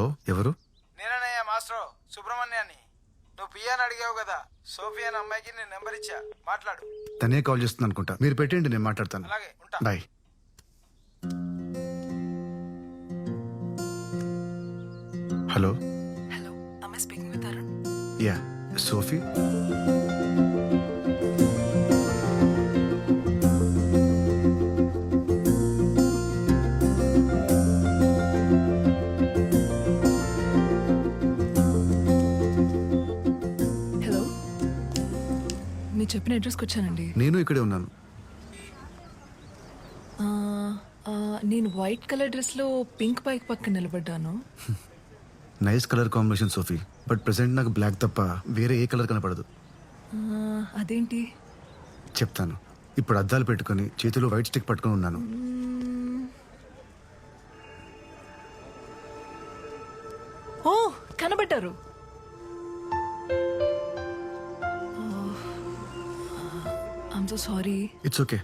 Hello ఎవరు? నేననయ్య master సుబ్రహ్మణ్యాన్ని. నువ్వు పియాని అడిగావు కదా సోఫియా అనే అమ్మాయికి నేను నెంబర్ ఇచ్చా. మాట్లాడు. తనే కాల్ చేస్తుంది అనుకుంటా. మీరు పెట్టండి నేను మాట్లాడతాను. అలాగే ఉంటా. Bye. Hello? Hello am I speaking with Arun? Yeah Sophie. మీరు చెప్పిన అడ్రస్కి వచ్చానండి. నేను ఇక్కడే ఉన్నాను. ఆ, ఆ, నేను వైట్ కలర్ డ్రెస్లో పింక్ బైక్ పక్కన నిలబడ్డాను. Nice colour combination Sophie but present నాకు బ్లాక్ తప్ప వేరే ఏ కలర్ కనపడదు. ఆ, అదేంటి? చెప్తాను. ఇప్పుడు అద్దాలు పెట్టుకొని చేతిలో వైట్ స్టిక్ పట్టుకొని ఉన్నాను. ఓ కనబడ్డారు. So sorry it's okay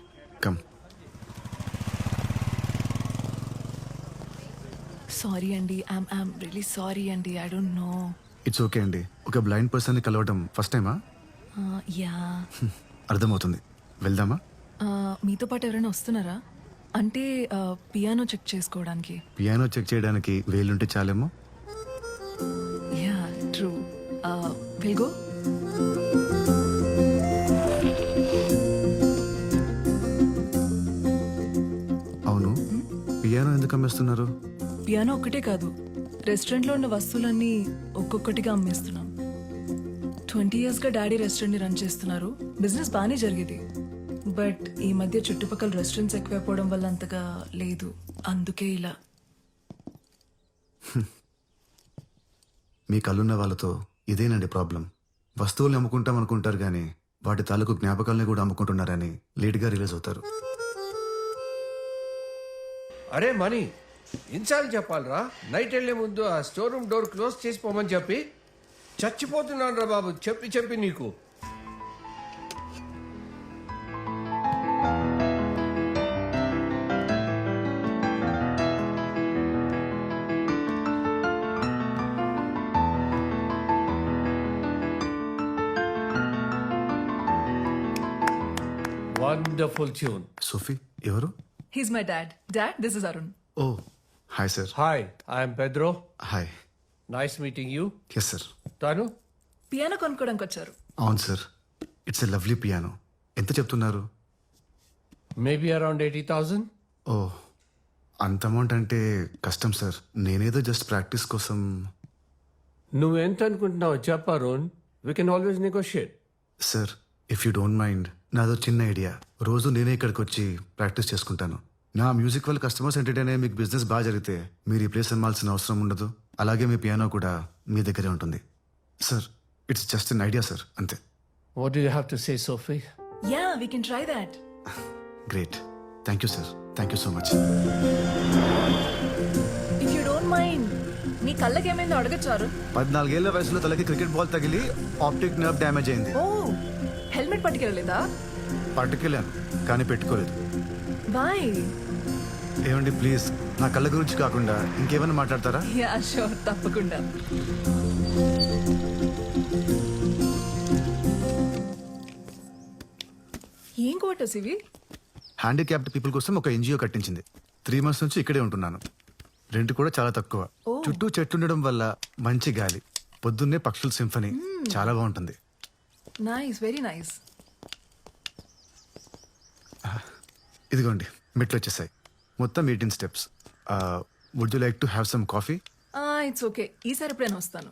come sorry అండి ఐమ్ ఐమ్ రియలీ సారీ అండి I don't know it's okay అండి ఒక బ్లైండ్ పర్సన్ని కలవడం ఫస్ట్ టైమా యా అర్థమవుతుంది. వెళ్దామా? మీతో పాటు ఎవరైనా వస్తున్నారా? అంటే పియానో చెక్ చేసుకోవడానికి. పియానో చెక్ చేయడానికి వేలుంటే చాలేమో? Yeah true will go piano ఎందుకు అమ్మేస్తున్నారు? పియానో ఒక్కటే కాదు. రెస్టారెంట్లో ఉన్న వస్తువులన్నీ ఒక్కొక్కటిగా అమ్మేస్తున్నాం. ట్వంటీ ఇయర్స్గా డాడీ రెస్టారెంట్ని రన్ చేస్తున్నారు. బిజినెస్ బాగానే జరిగేది. బట్ ఈ మధ్య చుట్టుపక్కల రెస్టారెంట్స్ ఎక్కువైపోవడం వల్ల అంతగా లేదు. అందుకే ఇలా. మీ కళ్ళున్న వాళ్ళతో ఇదేనండి ప్రాబ్లం వస్తువుల్ని అమ్ముకుంటాం అనుకుంటారు కానీ వాటి తాలూకు జ్ఞాపకాలని కూడా అమ్ముకుంటున్నారని లేట్గా రిలీజ్ అవుతారు. అరే మనీ ఇన్సార్లు చెప్పాలరా. నైట్ వెళ్ళే ముందు ఆ స్టోర్ రూమ్ డోర్ క్లోజ్ చేసిపోమని చెప్పి. చచ్చిపోతున్నాను రా బాబు చెప్పి చెప్పి నీకు. వండర్ఫుల్ ట్యూన్ సోఫీ ఎవరు? He's my dad dad this is Arun oh hi sir hi I'm Pedro hi nice meeting you yes sir తాను పియానో కొనుక్కోడానికి వచ్చారు. అవును sir it's a lovely piano ఎంత చెప్తున్నారు? Maybe around eighty thousand oh అంత amount అంటే కష్టం sir నేనేదో జస్ట్ ప్రాక్టీస్ కోసం. నువ్వెంత అనుకుంటున్నావు చెప్పా రోన్ we can always negotiate sir if you don't mind నాదో చిన్న ఐడియా. రోజు నేనే ఇక్కడికి వచ్చి ప్రాక్టీస్ చేసుకుంటాను. నా మ్యూజిక్ వల్ల కస్టమర్స్ ఎంటర్టైన్ అయ్యే మీకు బిజినెస్ బాగా జరిగితే మీరు ఈ ప్లేస్ అమ్మాల్సిన అవసరం ఉండదు. అలాగే మీ పియానో కూడా మీ దగ్గరే ఉంటుంది. Sir it's just an idea sir. అంతే. What do you have to say Sophie yeah we can try that great thank you sir thank you so much if you don't mind మీ కళ్ళకి ఏమైందో అడగచ్చు అరుణ్. పద్నాలుగేళ్ళ వయసులో తలకి క్రికెట్ బాల్ తగిలి optic nerve damage అయింది. ఓ helmet పట్టుకెళ్ళలేదా? పట్టుకెళ్ళాను కానీ పెట్టుకోలేదు. బాయ్ ఏమండి ప్లీజ్ నా కళ్ళ గురించి కాకుండా ఇంకేమైనా మాట్లాడతారా? యా షూర్ తప్పకుండా. ఏం క్వార్టర్స్ ఇవి? హ్యాండిక్యాప్డ్ పీపుల్ కోసం ఒక ఎన్జిఓ కట్టించింది. త్రీ మంత్స్ నుంచి ఇక్కడే ఉంటున్నాను. రెంట్ కూడా చాలా తక్కువ. చుట్టూ చెట్లు ఉండడం వల్ల మంచి గాలి పొద్దున్నే పక్షుల సింఫనీ. చాలా బాగుంటుంది. నైస్ వెరీ నైస్ ఇదిగోండి మెట్లు వచ్చేసాయి. మొత్తం eighteen steps. Would you like to have some coffee it's okay ఈసారి ఎప్పుడైనా వస్తాను.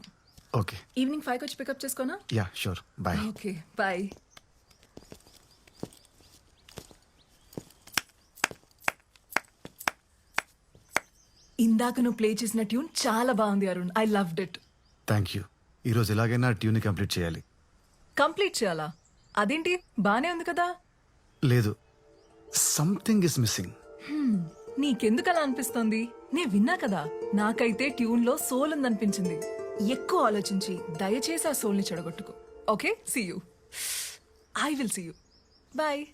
ఓకే ఈవినింగ్ ఫైవ్కి వచ్చి pickup చేసుకోనా? Yeah sure bye okay bye ఇందాక నువ్వు ప్లే చేసిన ట్యూన్ చాలా బాగుంది Arun. I loved it thank you ఈరోజు ఎలాగైనా ట్యూన్ కంప్లీట్ చేయాలి. కంప్లీట్ చేయాలా? అదేంటి? బానే ఉంది కదా? లేదు. సంథింగ్ ఇస్ మిస్సింగ్ నీకెందుకు అలా అనిపిస్తోంది? నే విన్నా కదా. నాకైతే ట్యూన్లో సోల్ ఉందనిపించింది. ఎక్కువ ఆలోచించి దయచేసి ఆ సోల్ని చెడగొట్టుకో. Okay? See you I will see you bye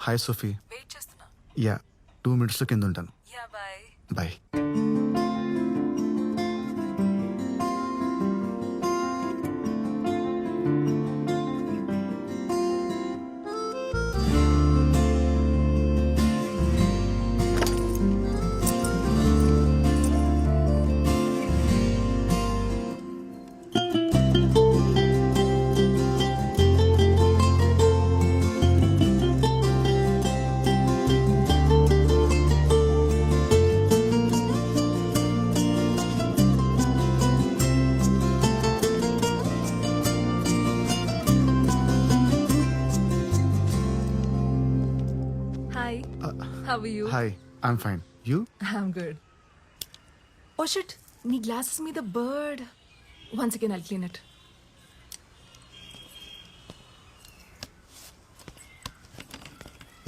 hi Sophie. Wait చేస్తున్నా. యా టూ మినిట్స్లో కింద ఉంటాను. Yeah bye. Bye. How you hi I'm fine you I'm good oh shit నీ గ్లాసెస్ మీద bird once again I'll clean it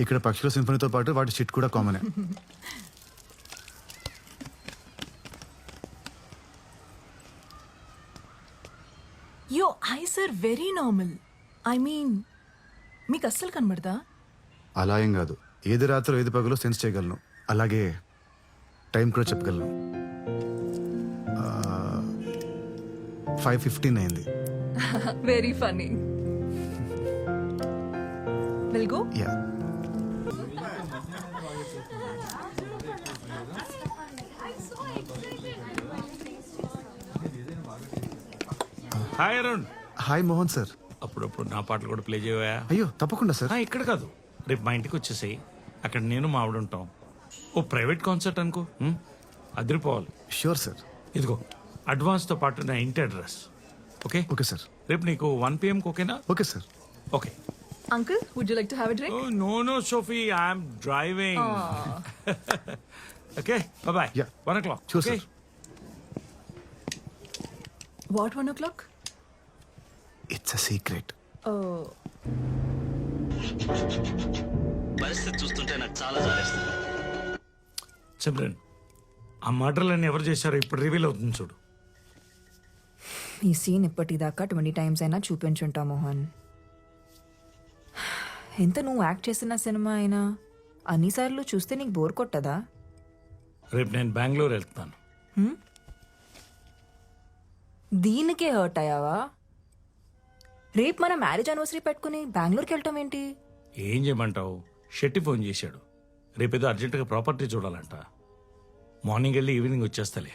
ఇక్కడ పక్షుల సింఫనీతో పాటు వాటి షిట్ కూడా కామనే your eyes are very normal I mean మీకు అస్సలు కనబడదా? అలా ఏం కాదు. ఏది రాత్రి ఏది పగలో సెన్స్ చేయగలను. అలాగే టైం కూడా చెప్పగలను. ఫైవ్ ఫిఫ్టీన్ అయింది. Very funny will go yeah hi Arun hi Mohan sir అప్పుడప్పుడు నా పాటలు కూడా ప్లే చేయవా? అయ్యో తప్పకుండా సార్ ఆ, ఇక్కడ కాదు. రేపు మా ఇంటికి వచ్చేసాయి. అక్కడ నేను మా ఆవిడ ఉంటాం. ఓ ప్రైవేట్ కాన్సర్ట్ అనుకో? అదిరిపోవాలి. షూర్ సార్ ఇదిగో అడ్వాన్స్తో పాటు నా ఇంటి అడ్రస్. ఓకే? ఓకే సార్ రేపు నీకు వన్ పిఎంకి ఓకేనా okay sir okay. Uncle would you like to have a drink no no Sophie I'm driving. Okay bye Yeah. One o'clock Sure, sir. What one o'clock it's a secret పరిస్థితి చూస్తుంటే నాకు చాలా జాలేస్తుంది. సిమ్రన్ ఆ మర్డర్లన్నీ ఎవరు చేశారో ఇప్పుడు రివీల్ అవుతుంది చూడు. ఈ సీన్ ఇప్పటిదాకా ట్వంటీ టైమ్స్ అయినా చూపించుంటా మోహన్. ఎంత నువ్వు యాక్ట్ చేసిన సినిమా అయినా అన్నిసార్లు చూస్తే నీకు బోర్ కొట్టదా? రేపు నేను బెంగళూరు వెళ్తున్నాను దీనికే హర్ట్ అయ్యావా? రేపు మన మ్యారేజ్ అనివర్సరీ పెట్టుకుని బెంగళూరుకి వెళ్ళటం ఏంటి? ఏం చేయమంటావు? షెట్టి ఫోన్ చేశాడు. రేపేదో అర్జెంటుగా ప్రాపర్టీ చూడాలంట. మార్నింగ్ వెళ్ళి ఈవినింగ్ వచ్చేస్తలే.